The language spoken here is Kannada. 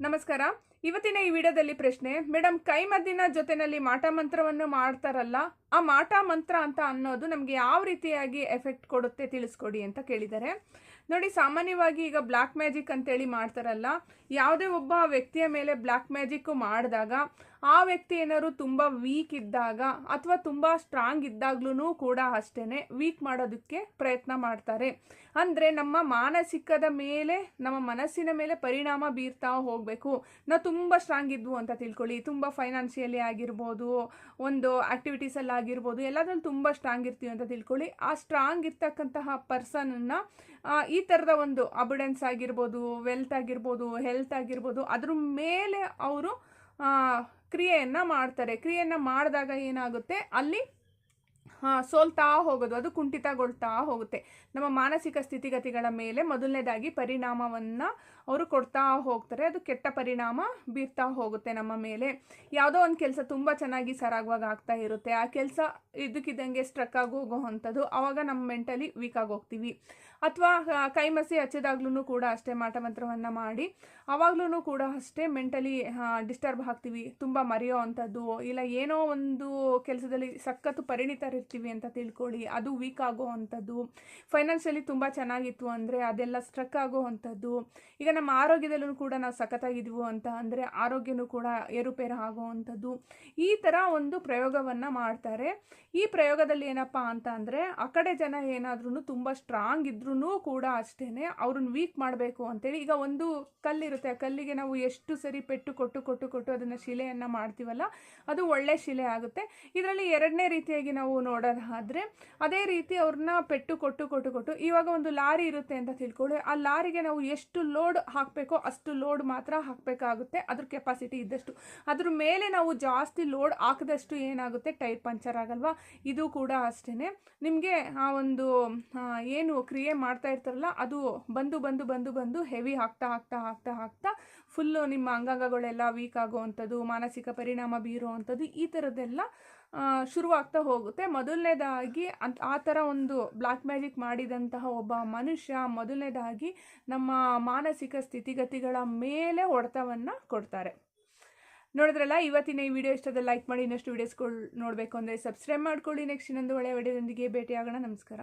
ನಮಸ್ಕಾರ. ಇವತ್ತಿನ ಈ ವಿಡಿಯೋದಲ್ಲಿ ಪ್ರಶ್ನೆ ಮೇಡಮ್ ಕೈಮದ್ದಿನ ಜೊತೆನಲ್ಲಿ ಮಾಟ ಮಂತ್ರವನ್ನು ಮಾಡ್ತಾರಲ್ಲ ಆ ಮಾಟ ಮಂತ್ರ ಅಂತ ಅನ್ನೋದು ನಮಗೆ ಯಾವ ರೀತಿಯಾಗಿ ಎಫೆಕ್ಟ್ ಕೊಡುತ್ತೆ ತಿಳಿಸ್ಕೊಡಿ ಅಂತ ಕೇಳಿದ್ದಾರೆ ನೋಡಿ, ಸಾಮಾನ್ಯವಾಗಿ ಈಗ ಬ್ಲ್ಯಾಕ್ ಮ್ಯಾಜಿಕ್ ಅಂತೇಳಿ ಮಾಡ್ತಾರಲ್ಲ, ಯಾವುದೇ ಒಬ್ಬ ವ್ಯಕ್ತಿಯ ಮೇಲೆ ಬ್ಲ್ಯಾಕ್ ಮ್ಯಾಜಿಕ್ ಮಾಡಿದಾಗ, ಆ ವ್ಯಕ್ತಿ ಏನಾದ್ರು ತುಂಬ ವೀಕ್ ಇದ್ದಾಗ ಅಥವಾ ತುಂಬ ಸ್ಟ್ರಾಂಗ್ ಇದ್ದಾಗ್ಲೂ ಕೂಡ ಅಷ್ಟೇ ವೀಕ್ ಮಾಡೋದಕ್ಕೆ ಪ್ರಯತ್ನ ಮಾಡ್ತಾರೆ. ಅಂದರೆ ನಮ್ಮ ಮಾನಸಿಕದ ಮೇಲೆ, ನಮ್ಮ ಮನಸ್ಸಿನ ಮೇಲೆ ಪರಿಣಾಮ ಬೀರ್ತಾ ಹೋಗಬೇಕು. ನಾವು ತುಂಬ ಸ್ಟ್ರಾಂಗ್ ಇದ್ವು ಅಂತ ತಿಳ್ಕೊಳ್ಳಿ. ತುಂಬ ಫೈನಾನ್ಷಿಯಲಿ ಆಗಿರ್ಬೋದು, ಒಂದು ಆ್ಯಕ್ಟಿವಿಟೀಸಲ್ಲಿ ಆಗಿರ್ಬೋದು, ಎಲ್ಲದ್ರಲ್ಲಿ ತುಂಬ ಸ್ಟ್ರಾಂಗ್ ಇರ್ತೀವಿ ಅಂತ ತಿಳ್ಕೊಳ್ಳಿ. ಆ ಸ್ಟ್ರಾಂಗ್ ಇರ್ತಕ್ಕಂತಹ ಪರ್ಸನನ್ನು ಈ ಥರದ ಒಂದು ಅಬಿಡೆನ್ಸ್ ಆಗಿರ್ಬೋದು ವೆಲ್ತ್ ಆಗಿರ್ಬೋದು ಹೆಲ್ತ್ ಆಗಿರ್ಬೋದು, ಅದ್ರ ಮೇಲೆ ಅವರು ಕ್ರಿಯೆಯನ್ನು ಮಾಡ್ತಾರೆ. ಕ್ರಿಯೆಯನ್ನು ಮಾಡಿದಾಗ ಏನಾಗುತ್ತೆ? ಅಲ್ಲಿ ಹಾಂ, ಸೋಲ್ತಾ ಹೋಗೋದು, ಅದು ಕುಂಠಿತಗೊಳ್ತಾ ಹೋಗುತ್ತೆ. ನಮ್ಮ ಮಾನಸಿಕ ಸ್ಥಿತಿಗತಿಗಳ ಮೇಲೆ ಮೊದಲನೇದಾಗಿ ಪರಿಣಾಮವನ್ನು ಅವರು ಕೊಡ್ತಾ ಹೋಗ್ತಾರೆ. ಅದು ಕೆಟ್ಟ ಪರಿಣಾಮ ಬೀರ್ತಾ ಹೋಗುತ್ತೆ ನಮ್ಮ ಮೇಲೆ. ಯಾವುದೋ ಒಂದು ಕೆಲಸ ತುಂಬ ಚೆನ್ನಾಗಿ ಸರಾಗುವಾಗ ಆಗ್ತಾ ಇರುತ್ತೆ. ಆ ಕೆಲಸ ಇದಕ್ಕಿದ್ದಂಗೆ ಸ್ಟ್ರಕ್ ಆಗಿ ಹೋಗೋ ಅಂಥದ್ದು ಆವಾಗ ನಮ್ಮ ಮೆಂಟಲಿ ವೀಕ್ ಹೋಗ್ತೀವಿ. ಅಥವಾ ಕೈಮಸಿ ಹಚ್ಚಿದಾಗ್ಲೂ ಕೂಡ ಅಷ್ಟೇ ಮಾಟ ಮಂತ್ರವನ್ನು ಮಾಡಿ ಆವಾಗ್ಲೂ ಕೂಡ ಅಷ್ಟೇ ಮೆಂಟಲಿ ಡಿಸ್ಟರ್ಬ್ ಆಗ್ತೀವಿ. ತುಂಬ ಮರೆಯೋ ಅಂಥದ್ದು, ಇಲ್ಲ ಏನೋ ಒಂದು ಕೆಲಸದಲ್ಲಿ ಸಖತ್ತು ಪರಿಣಿತರಿರ್ತೀವಿ ಅಂತ ತಿಳ್ಕೊಳ್ಳಿ. ಅದು ವೀಕ್ ಆಗೋ ಅಂಥದ್ದು. ಫೈನಾನ್ಷಿಯಲಿ ತುಂಬ ಚೆನ್ನಾಗಿತ್ತು ಅಂದರೆ ಅದೆಲ್ಲ ಸ್ಟ್ರಕ್ ಆಗೋ ಅಂಥದ್ದು. ಈಗ ನಮ್ಮ ಆರೋಗ್ಯದಲ್ಲೂ ಕೂಡ ನಾವು ಸಖತ್ತಾಗಿದ್ವು ಅಂತ ಅಂದರೆ ಆರೋಗ್ಯನೂ ಕೂಡ ಏರುಪೇರು ಆಗೋ ಅಂಥದ್ದು. ಈ ಥರ ಒಂದು ಪ್ರಯೋಗವನ್ನು ಮಾಡ್ತಾರೆ. ಈ ಪ್ರಯೋಗದಲ್ಲಿ ಏನಪ್ಪ ಅಂತ ಅಂದರೆ ಆ ಕಡೆ ಜನ ಏನಾದ್ರೂ ತುಂಬ ಸ್ಟ್ರಾಂಗ್ ಇದ್ರೂ ಕೂಡ ಅಷ್ಟೇ ಅವ್ರನ್ನ ವೀಕ್ ಮಾಡಬೇಕು ಅಂತೇಳಿ ಈಗ ಒಂದು ಕಲ್ಲಿರುತ್ತೆ. ಆ ಕಲ್ಲಿಗೆ ನಾವು ಎಷ್ಟು ಸರಿ ಪೆಟ್ಟು ಕೊಟ್ಟು ಕೊಟ್ಟು ಕೊಟ್ಟು ಅದನ್ನು ಶಿಲೆಯನ್ನು ಮಾಡ್ತೀವಲ್ಲ, ಅದು ಒಳ್ಳೆ ಶಿಲೆ ಆಗುತ್ತೆ. ಇದರಲ್ಲಿ ಎರಡನೇ ರೀತಿಯಾಗಿ ನಾವು ನೋಡೋದಾದರೆ ಅದೇ ರೀತಿ ಅವ್ರನ್ನ ಪೆಟ್ಟು ಕೊಟ್ಟು ಕೊಟ್ಟು ಕೊಟ್ಟು ಇವಾಗ ಒಂದು ಲಾರಿ ಇರುತ್ತೆ ಅಂತ ತಿಳ್ಕೊಳ್ಳಿ. ಆ ಲಾರಿಗೆ ನಾವು ಎಷ್ಟು ಲೋಡ್ ಹಾಕಬೇಕೋ ಅಷ್ಟು ಲೋಡ್ ಮಾತ್ರ ಹಾಕಬೇಕಾಗುತ್ತೆ. ಅದ್ರ ಕೆಪಾಸಿಟಿ ಇದ್ದಷ್ಟು. ಅದ್ರ ಮೇಲೆ ನಾವು ಜಾಸ್ತಿ ಲೋಡ್ ಹಾಕಿದಷ್ಟು ಏನಾಗುತ್ತೆ? ಟೈರ್ ಪಂಚರ್ ಆಗಲ್ವಾ? ಇದು ಕೂಡ ಅಷ್ಟೇ ನಿಮಗೆ ಆ ಒಂದು ಏನು ಕ್ರಿಯೆ ಮಾಡ್ತಾ ಇರ್ತಾರಲ್ಲ, ಅದು ಬಂದು ಬಂದು ಬಂದು ಬಂದು ಹೆವಿ ಹಾಕ್ತಾ ಹಾಕ್ತಾ ಹಾಕ್ತಾ ಹಾಕ್ತಾ ಫುಲ್ಲು ನಿಮ್ಮ ಅಂಗಾಂಗಗಳೆಲ್ಲ ವೀಕ್ ಆಗುವಂಥದ್ದು, ಮಾನಸಿಕ ಪರಿಣಾಮ ಬೀರುವಂಥದ್ದು ಈ ಥರದ್ದೆಲ್ಲ ಶುರುವಾಗ್ತಾ ಹೋಗುತ್ತೆ. ಮೊದಲನೇದಾಗಿ ಅಂತ ಆ ಥರ ಒಂದು ಬ್ಲ್ಯಾಕ್ ಮ್ಯಾಜಿಕ್ ಮಾಡಿದಂತಹ ಒಬ್ಬ ಮನುಷ್ಯ ಮೊದಲನೇದಾಗಿ ನಮ್ಮ ಮಾನಸಿಕ ಸ್ಥಿತಿಗತಿಗಳ ಮೇಲೆ ಹೊಡೆತವನ್ನು ಕೊಡ್ತಾರೆ. ನೋಡಿದ್ರಲ್ಲ, ಇವತ್ತಿನ ಈ ವಿಡಿಯೋ ಇಷ್ಟದ ಲೈಕ್ ಮಾಡಿ, ಇನ್ನಷ್ಟು ವೀಡಿಯೋಸ್ಗಳು ನೋಡಬೇಕು ಅಂದರೆ ಸಬ್ಸ್ಕ್ರೈಬ್ ಮಾಡ್ಕೊಳ್ಳಿ. ನೆಕ್ಸ್ಟ್ ಇನ್ನೊಂದು ಒಳ್ಳೆಯ ವಿಡಿಯೋದೊಂದಿಗೆ ಭೇಟಿಯಾಗೋಣ. ನಮಸ್ಕಾರ.